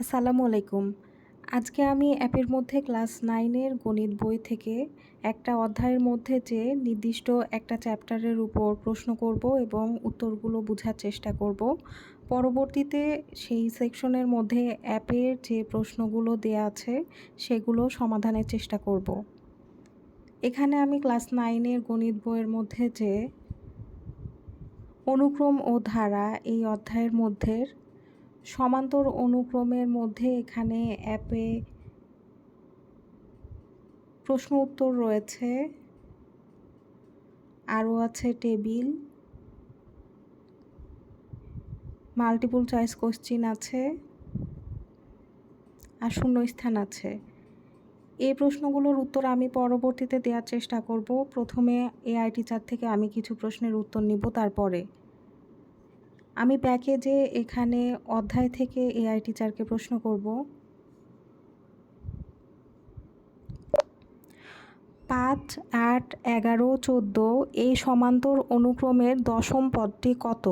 আসসালামু আলাইকুম। আজকে আমি অ্যাপের মধ্যে ক্লাস নাইনের গণিত বই থেকে একটা অধ্যায়ের মধ্যে যে নির্দিষ্ট একটা চ্যাপ্টারের উপর প্রশ্ন করব এবং উত্তরগুলো বোঝার চেষ্টা করব, পরবর্তীতে সেই সেকশনের মধ্যে অ্যাপের যে প্রশ্নগুলো দেয়া আছে সেগুলো সমাধানের চেষ্টা করব। এখানে আমি ক্লাস নাইনের গণিত বইয়ের মধ্যে যে অনুক্রম ও ধারা এই অধ্যায়ের মধ্যে সমান্তর অনুক্রমের মধ্যে এখানে অ্যাপে প্রশ্ন উত্তর রয়েছে। আরও আছে টেবিল। মাল্টিপল চয়েস কোশ্চিন আছে। আর শূন্যস্থান আছে। এই প্রশ্নগুলোর উত্তর আমি পরবর্তীতে দেওয়ার চেষ্টা করব। প্রথমে এআই টিচার থেকে আমি কিছু প্রশ্নের উত্তর নিব, তারপরে আমি প্যাকেজে এখানে অধ্যায় থেকে এআই টিচারকে প্রশ্ন করব। পাঁচ, আট, এগারো, চোদ্দ এই সমান্তর অনুক্রমের দশম পদটি কত?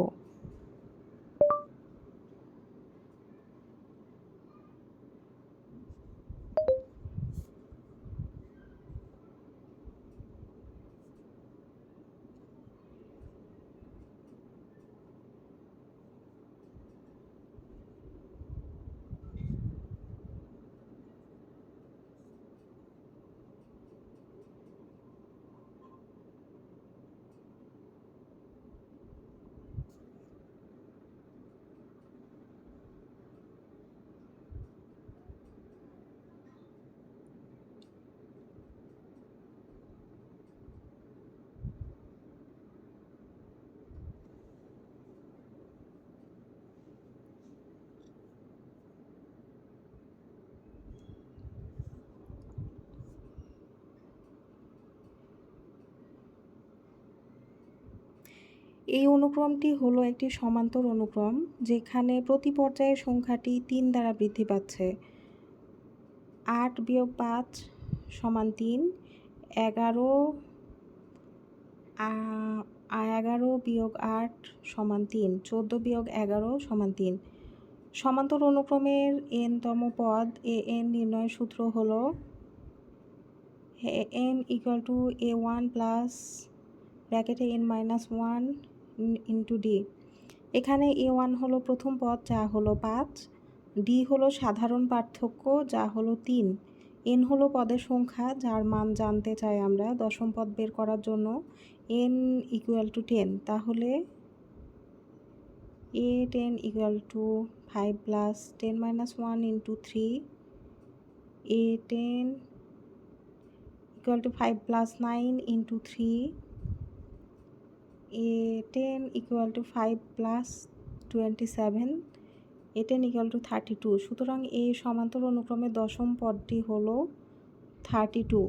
এই অনুক্রমটি হলো একটি সমান্তর অনুক্রম যেখানে প্রতি পর্যায়ের সংখ্যাটি তিন দ্বারা বৃদ্ধি পাচ্ছে। আট বিয়োগ পাঁচ সমান তিন, এগারো এগারো বিয়োগ আট সমান তিন, চোদ্দ বিয়োগ এগারো সমান তিন। সমান্তর অনুক্রমের এনতম পদ, এ এন নির্ণয় সূত্র হলো N equal to A one plus ব্র্যাকেটে N minus one into D এখানে এ ওয়ান হলো প্রথম পদ, যা হলো পাঁচ। ডি হলো সাধারণ পার্থক্য, যা হলো তিন। এন হলো পদের সংখ্যা, যার মান জানতে চাই আমরা দশম পদ বের করার জন্য। এন ইকুয়াল টু টেন তাহলে A ten equal to five plus ten minus one into three A ten equal to five plus nine into three A ten equal to five plus twenty seven A ten equal to thirty two সুতরাং এই সমান্তর অনুক্রমে দশম পদটি হল thirty two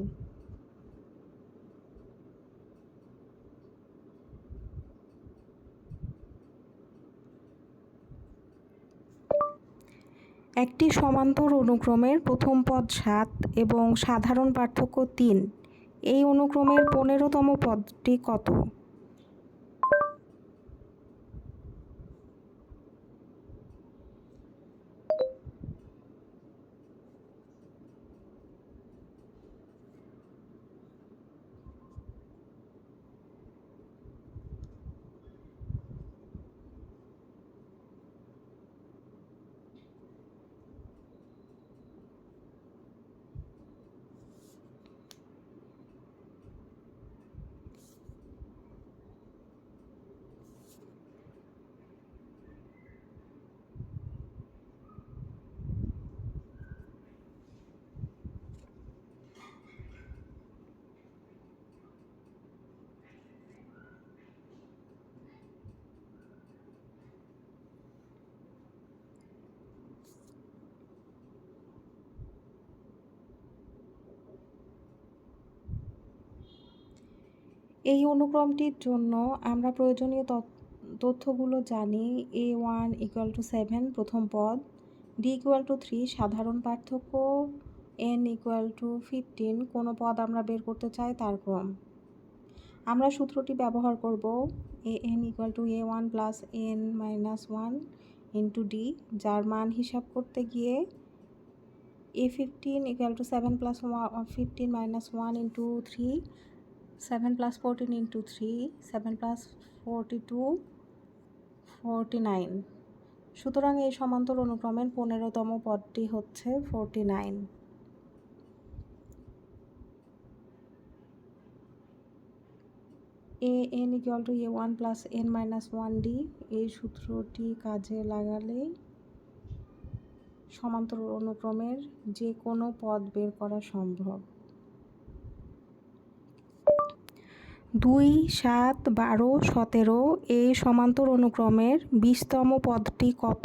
একটি সমান্তর অনুক্রমের প্রথম পদ সাত এবং সাধারণ পার্থক্য তিন। এই অনুক্রমের পনেরোতম পদটি কত? এই অনুক্রমটির জন্য আমরা প্রয়োজনীয় তথ্যগুলো জানি। A one equal to seven প্রথম পদ। ডি ইকুয়াল টু থ্রি সাধারণ পার্থক্য। এন ইকুয়াল টু ফিফটিন কোনো পদ আমরা বের করতে চাই তার ক্রম। আমরা সূত্রটি ব্যবহার করব। A N equal to A one plus N minus one into D যার মান হিসাব করতে গিয়ে A fifteen equal to seven plus one fifteen minus one into three seven plus fourteen into three seven plus forty two forty nine সুতরাং এই সমান্তর অনুক্রমের পনেরোতম পদটি হচ্ছে forty nine A N equal to A one plus N minus one D এই সূত্রটি কাজে লাগালে সমান্তর অনুক্রমের যে কোনো পদ বের করা সম্ভব। দুই সাত বারো সতেরো এই সমান্তর অনুক্রমের বিশতম পদটি কত?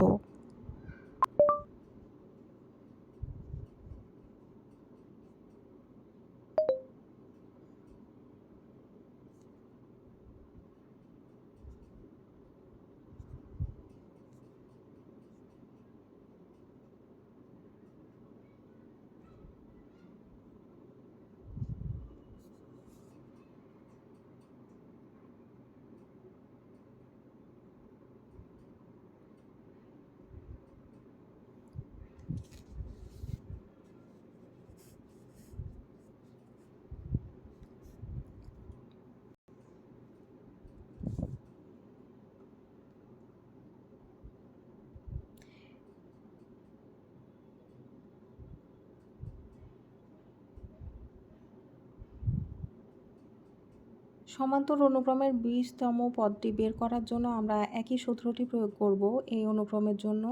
সমান্তর অনুক্রমের বিশতম পদটি বের করার জন্য আমরা একই সূত্রটি প্রয়োগ করব। এই অনুক্রমের জন্য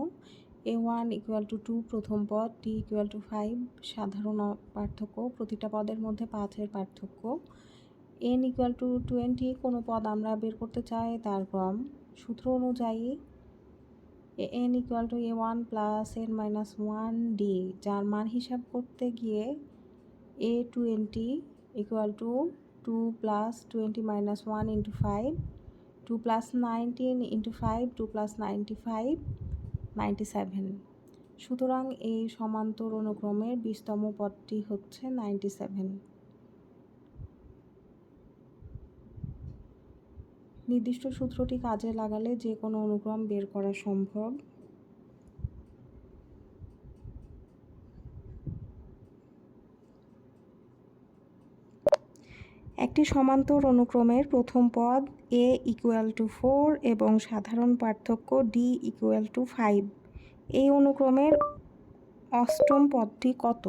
A one equal to two প্রথম পদ টি ইকুয়াল টু ফাইভ সাধারণ পার্থক্য, প্রতিটা পদের মধ্যে পাঁচের পার্থক্য। এন ইকুয়াল টু টোয়েন্টি কোনো পদ আমরা বের করতে চাই তার ক্রম। সূত্র অনুযায়ী N equal to A one plus N minus one D যার মান হিসাব করতে গিয়ে A twenty equal to two plus twenty minus one into five two plus nineteen into five two plus ninety five ninety seven সুতরাং এই সমান্তর অনুক্রমের বিশতম পদটি হচ্ছে নাইনটি সেভেন নির্দিষ্ট সূত্রটি কাজে লাগালে যে কোনো অনুক্রম বের করা সম্ভব। একটি সমান্তর অনুক্রমের প্রথম পদ এ ইকুয়াল টু ফোর এবং সাধারণ পার্থক্য ডি ইকুয়াল টু ফাইভ এই অনুক্রমের অষ্টম পদটি কত?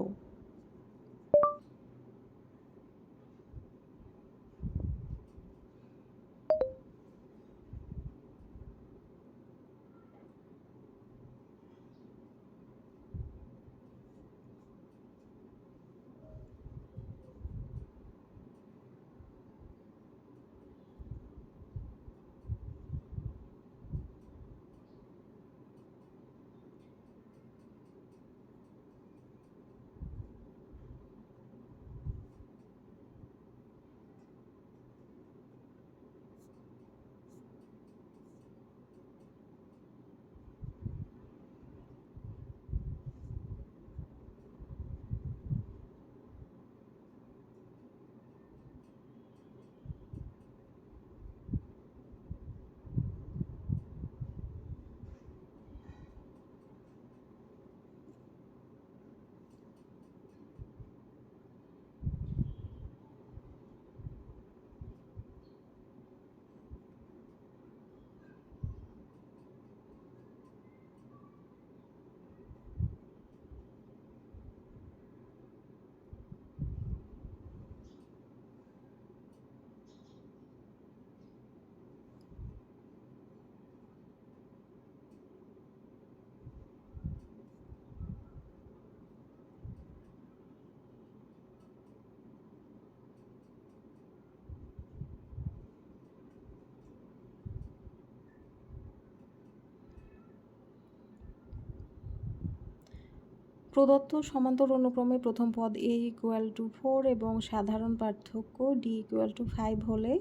প্রদত্ত সমান্তর অনুক্রমে প্রথম পদ এ ইকুয়াল টু ফোর এবং সাধারণ পার্থক্য ডি ইকুয়াল টু ফাইভ হলে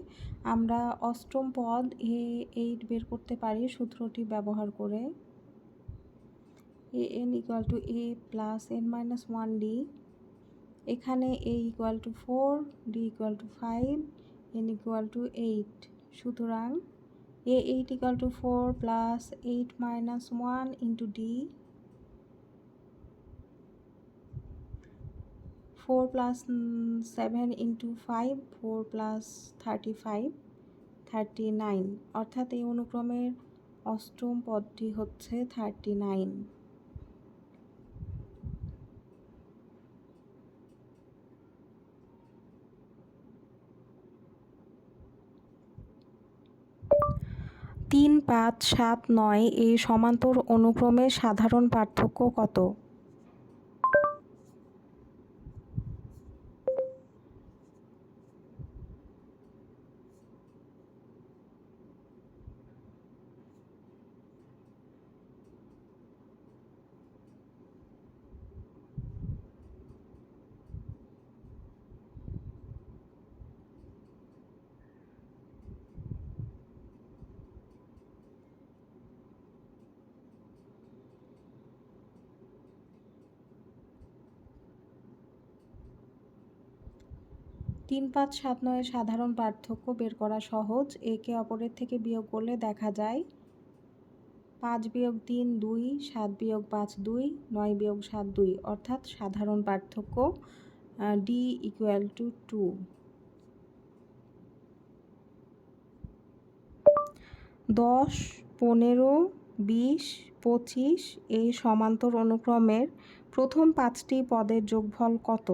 আমরা অষ্টম পদ এ এইট বের করতে পারি সূত্রটি ব্যবহার করে। A N equal to A plus N minus one D এখানে A equal to four D equal to five N equal to eight সুতরাং A eight equal to four plus eight minus one into D four plus seven into five, four plus thirty five, thirty nine. অর্থাৎ এই অনুক্রমের অষ্টম পদটি হচ্ছে thirty nine. তিন পাঁচ সাত নয়, এই সমান্তর অনুক্রমের সাধারণ পার্থক্য কত? তিন পাঁচ সাত নয়ের সাধারণ পার্থক্য বের করা সহজ। একে অপরের থেকে বিয়োগ করলে দেখা যায় পাঁচ বিয়োগ তিন দুই, সাত বিয়োগ পাঁচ দুই, নয় বিয়োগ সাত দুই, অর্থাৎ সাধারণ পার্থক্য ডি ইকুয়াল টু টু দশ, পনেরো, বিশ, পঁচিশ এই সমান্তর অনুক্রমের প্রথম পাঁচটি পদের যোগফল কত?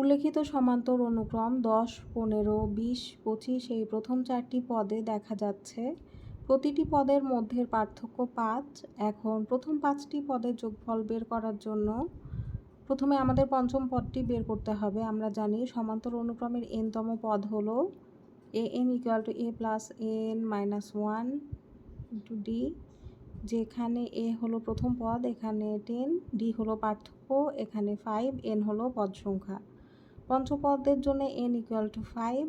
উল্লেখিত সমান্তর অনুক্রম দশ, পনেরো, বিশ, পঁচিশ এই প্রথম চারটি পদে দেখা যাচ্ছে। প্রতিটি পদের মধ্যের পার্থক্য পাঁচ। এখন প্রথম পাঁচটি পদের যোগফল বের করার জন্য প্রথমে আমাদের পঞ্চম পদটি বের করতে হবে। আমরা জানি সমান্তর অনুক্রমের এনতম পদ হলো A N equal to A plus N minus one to D যেখানে এ হলো প্রথম পদ, এখানে টেন ডি হলো পার্থক্য, এখানে ফাইভ এন হলো পদ সংখ্যা। পঞ্চপদের জন্য N equal to five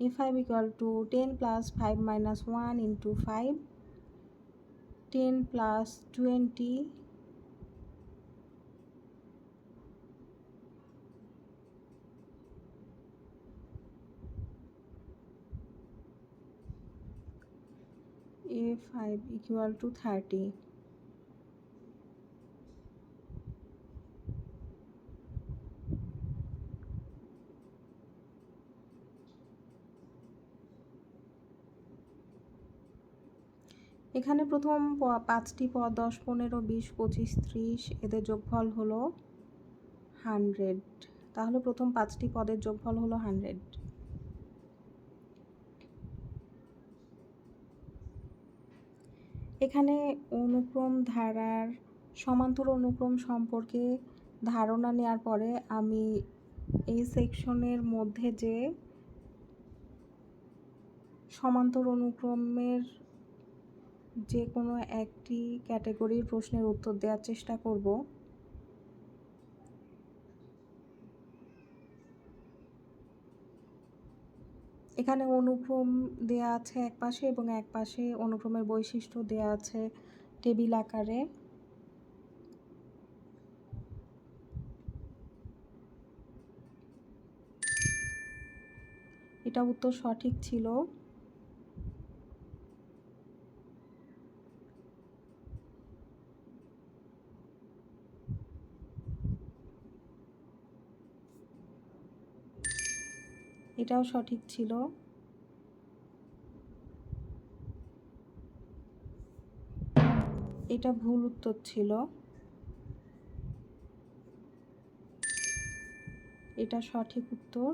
A five equal to ten plus five minus one into five ten plus twenty A five equal to thirty এখানে প্রথম পাঁচটি পদ, দশ, পনেরো, বিশ, পঁচিশ, ত্রিশ, এদের যোগফল হলো হান্ড্রেড। তাহলে প্রথম পাঁচটি পদের যোগফল হলো হান্ড্রেড। এখানে অনুক্রম ধারার সমান্তর অনুক্রম সম্পর্কে ধারণা নেওয়ার পরে আমি এই সেকশনের মধ্যে যে সমান্তর অনুক্রমের যে কোনো একটি ক্যাটাগরির প্রশ্নের উত্তর দেওয়ার চেষ্টা করব। এখানে অনুক্রম দেয়া আছে এক পাশে এবং এক পাশে অনুক্রমের বৈশিষ্ট্য দেয়া আছে টেবিল আকারে। এটা উত্তর সঠিক ছিল। এটাও সঠিক ছিল। এটা ভুল উত্তর ছিল। এটা সঠিক উত্তর।